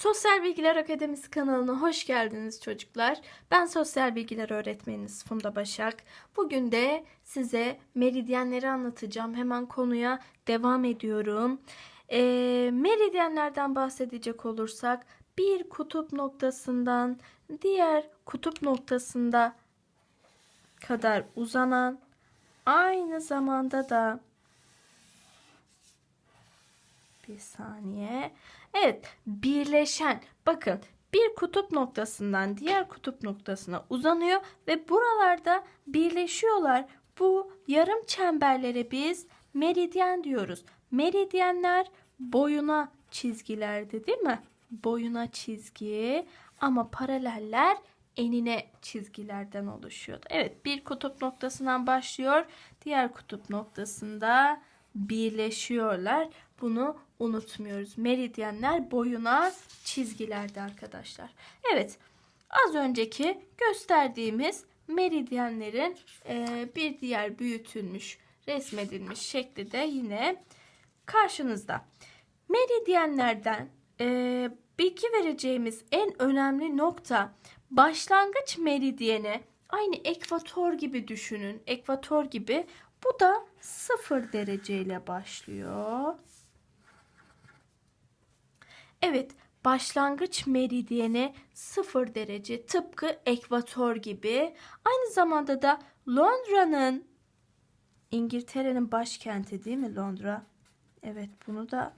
Sosyal Bilgiler Akademisi kanalına hoş geldiniz çocuklar. Ben Sosyal Bilgiler Öğretmeniniz Funda Başak. Bugün de size meridyenleri anlatacağım. Hemen konuya devam ediyorum. Ee, meridyenlerden bahsedecek olursak bir kutup noktasından diğer kutup noktasında kadar uzanan aynı zamanda da bir saniye. Evet, birleşen. Bakın, bir kutup noktasından diğer kutup noktasına uzanıyor ve buralarda birleşiyorlar. Bu yarım çemberlere biz meridyen diyoruz. Meridyenler boyuna çizgilerdi, değil mi? Boyuna çizgi ama paraleller enine çizgilerden oluşuyordu. Evet, bir kutup noktasından başlıyor, diğer kutup noktasında birleşiyorlar. Bunu unutmuyoruz. Meridyenler boyuna çizgilerdi arkadaşlar. Evet, az önceki gösterdiğimiz meridyenlerin e, bir diğer büyütülmüş, resmedilmiş şekli de yine karşınızda. Meridyenlerden e, bilgi vereceğimiz en önemli nokta başlangıç meridyeni aynı ekvator gibi düşünün. Ekvator gibi bu da 0 dereceyle başlıyor. Evet, başlangıç meridyeni 0 derece tıpkı ekvator gibi. Aynı zamanda da Londra'nın İngiltere'nin başkenti değil mi Londra? Evet, bunu da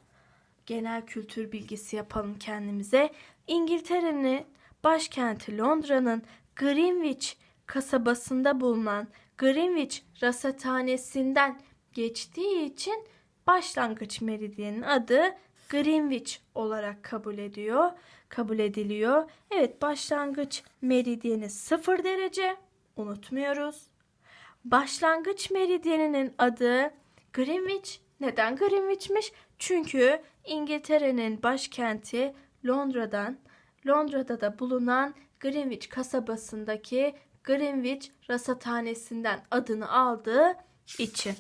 genel kültür bilgisi yapalım kendimize. İngiltere'nin başkenti Londra'nın Greenwich kasabasında bulunan Greenwich rasathanesinden geçtiği için başlangıç meridyenin adı Greenwich olarak kabul ediyor, kabul ediliyor. Evet, başlangıç meridyeni 0 derece. Unutmuyoruz. Başlangıç meridyeninin adı Greenwich. Neden Greenwich'miş? Çünkü İngiltere'nin başkenti Londra'dan, Londra'da da bulunan Greenwich kasabasındaki Greenwich rasathanesinden adını aldığı için.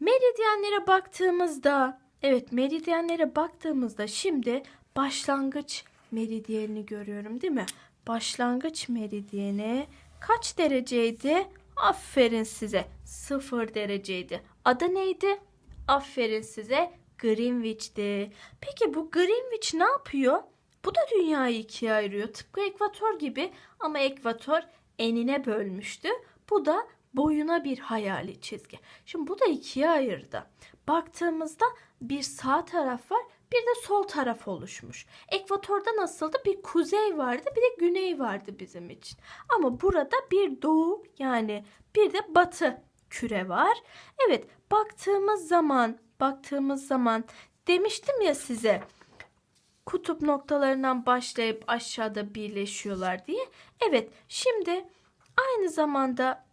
Meridyenlere baktığımızda, evet meridyenlere baktığımızda şimdi başlangıç meridyenini görüyorum değil mi? Başlangıç meridyeni kaç dereceydi? Aferin size. Sıfır dereceydi. Adı neydi? Aferin size. Greenwich'ti. Peki bu Greenwich ne yapıyor? Bu da dünyayı ikiye ayırıyor. Tıpkı ekvator gibi ama ekvator enine bölmüştü. Bu da boyuna bir hayali çizgi. Şimdi bu da ikiye ayırdı. Baktığımızda bir sağ taraf var, bir de sol taraf oluşmuş. Ekvatorda nasıldı? Bir kuzey vardı, bir de güney vardı bizim için. Ama burada bir doğu yani bir de batı küre var. Evet, baktığımız zaman, baktığımız zaman demiştim ya size kutup noktalarından başlayıp aşağıda birleşiyorlar diye. Evet, şimdi aynı zamanda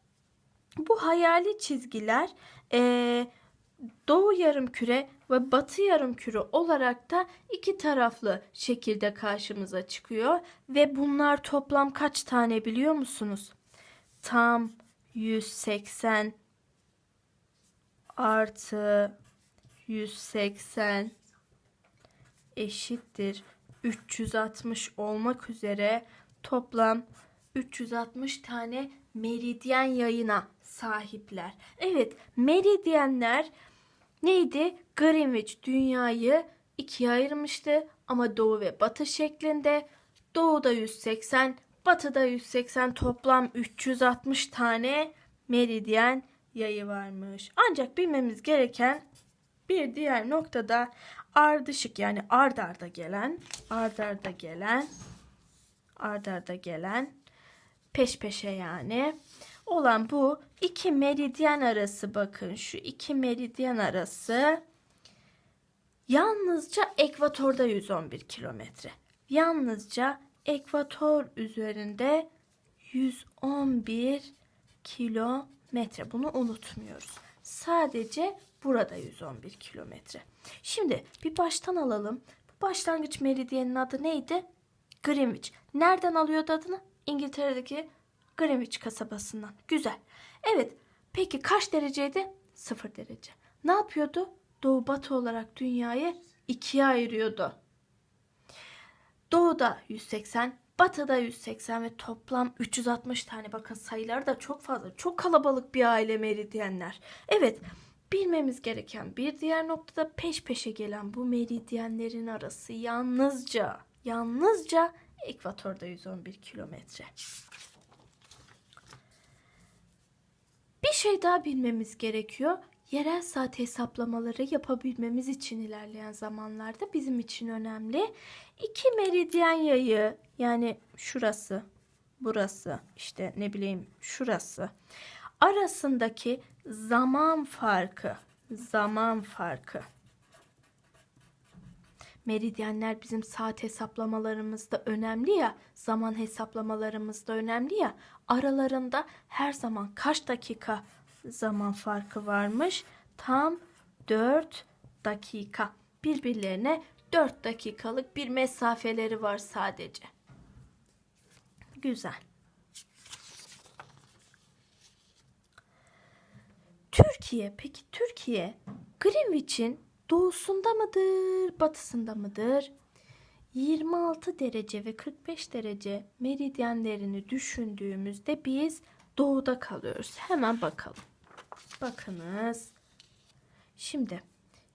bu hayali çizgiler eee doğu yarımküre ve batı yarımküre olarak da iki taraflı şekilde karşımıza çıkıyor ve bunlar toplam kaç tane biliyor musunuz? Tam 180 artı 180 eşittir 360 olmak üzere toplam 360 tane meridyen yayına sahipler. Evet, meridyenler neydi? Greenwich dünyayı ikiye ayırmıştı ama doğu ve batı şeklinde. Doğuda 180, batıda 180 toplam 360 tane meridyen yayı varmış. Ancak bilmemiz gereken bir diğer noktada ardışık yani ard arda gelen, ard arda gelen, ard arda gelen, peş peşe yani olan bu iki meridyen arası bakın şu iki meridyen arası yalnızca ekvatorda 111 kilometre. Yalnızca ekvator üzerinde 111 kilometre. Bunu unutmuyoruz. Sadece burada 111 kilometre. Şimdi bir baştan alalım. Bu başlangıç meridyenin adı neydi? Greenwich. Nereden alıyordu adını? İngiltere'deki Greenwich kasabasından. Güzel. Evet. Peki kaç dereceydi? Sıfır derece. Ne yapıyordu? Doğu batı olarak dünyayı ikiye ayırıyordu. Doğuda 180, batıda 180 ve toplam 360 tane. Bakın sayılar da çok fazla. Çok kalabalık bir aile meridyenler. Evet, bilmemiz gereken bir diğer noktada peş peşe gelen bu meridyenlerin arası yalnızca, yalnızca ekvatorda 111 kilometre. Bir şey daha bilmemiz gerekiyor. Yerel saat hesaplamaları yapabilmemiz için ilerleyen zamanlarda bizim için önemli. İki meridyen yayı yani şurası, burası, işte ne bileyim şurası arasındaki zaman farkı, zaman farkı. Meridyenler bizim saat hesaplamalarımızda önemli ya, zaman hesaplamalarımızda önemli ya. Aralarında her zaman kaç dakika zaman farkı varmış? Tam 4 dakika. Birbirlerine 4 dakikalık bir mesafeleri var sadece. Güzel. Türkiye, peki Türkiye Greenwich'in doğusunda mıdır, batısında mıdır? 26 derece ve 45 derece meridyenlerini düşündüğümüzde biz doğuda kalıyoruz. Hemen bakalım. Bakınız. Şimdi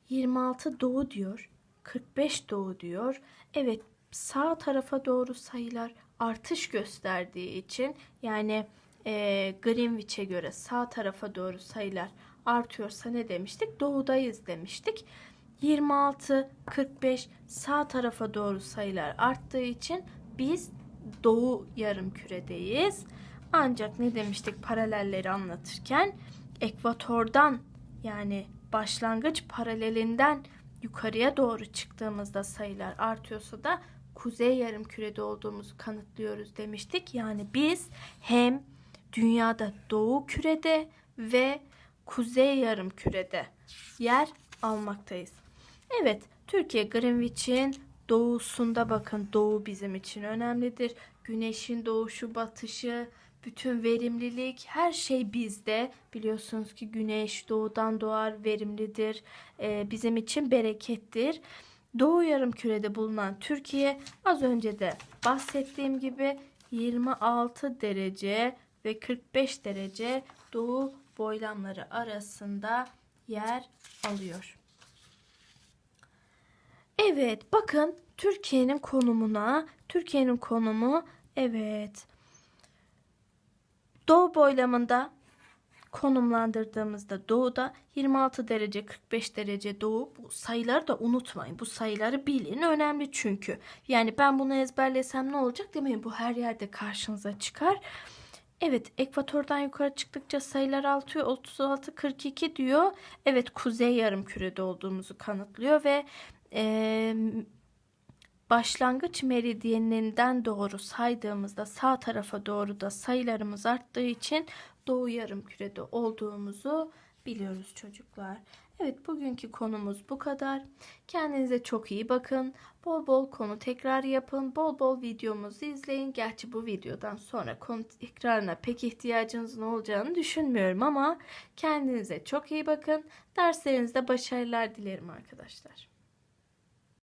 26 doğu diyor, 45 doğu diyor. Evet, sağ tarafa doğru sayılar artış gösterdiği için yani e, Greenwich'e göre sağ tarafa doğru sayılar artıyorsa ne demiştik? Doğudayız demiştik. 26, 45 sağ tarafa doğru sayılar arttığı için biz doğu yarım küredeyiz. Ancak ne demiştik paralelleri anlatırken ekvatordan yani başlangıç paralelinden yukarıya doğru çıktığımızda sayılar artıyorsa da kuzey yarım kürede olduğumuzu kanıtlıyoruz demiştik. Yani biz hem dünyada doğu kürede ve kuzey yarım kürede yer almaktayız. Evet, Türkiye Greenwich'in doğusunda bakın doğu bizim için önemlidir. Güneşin doğuşu, batışı, bütün verimlilik her şey bizde. Biliyorsunuz ki güneş doğudan doğar verimlidir. Ee, bizim için berekettir. Doğu yarımkürede bulunan Türkiye az önce de bahsettiğim gibi 26 derece ve 45 derece doğu boylamları arasında yer alıyor. Evet, bakın Türkiye'nin konumuna, Türkiye'nin konumu evet. Doğu boylamında konumlandırdığımızda doğuda 26 derece 45 derece doğu bu sayıları da unutmayın. Bu sayıları bilin önemli çünkü. Yani ben bunu ezberlesem ne olacak demeyin bu her yerde karşınıza çıkar. Evet ekvatordan yukarı çıktıkça sayılar artıyor 36 42 diyor. Evet kuzey yarım kürede olduğumuzu kanıtlıyor ve e, başlangıç meridyeninden doğru saydığımızda sağ tarafa doğru da sayılarımız arttığı için doğu yarım kürede olduğumuzu biliyoruz çocuklar. Evet bugünkü konumuz bu kadar. Kendinize çok iyi bakın. Bol bol konu tekrar yapın. Bol bol videomuzu izleyin. Gerçi bu videodan sonra konu tekrarına pek ihtiyacınızın olacağını düşünmüyorum ama kendinize çok iyi bakın. Derslerinizde başarılar dilerim arkadaşlar.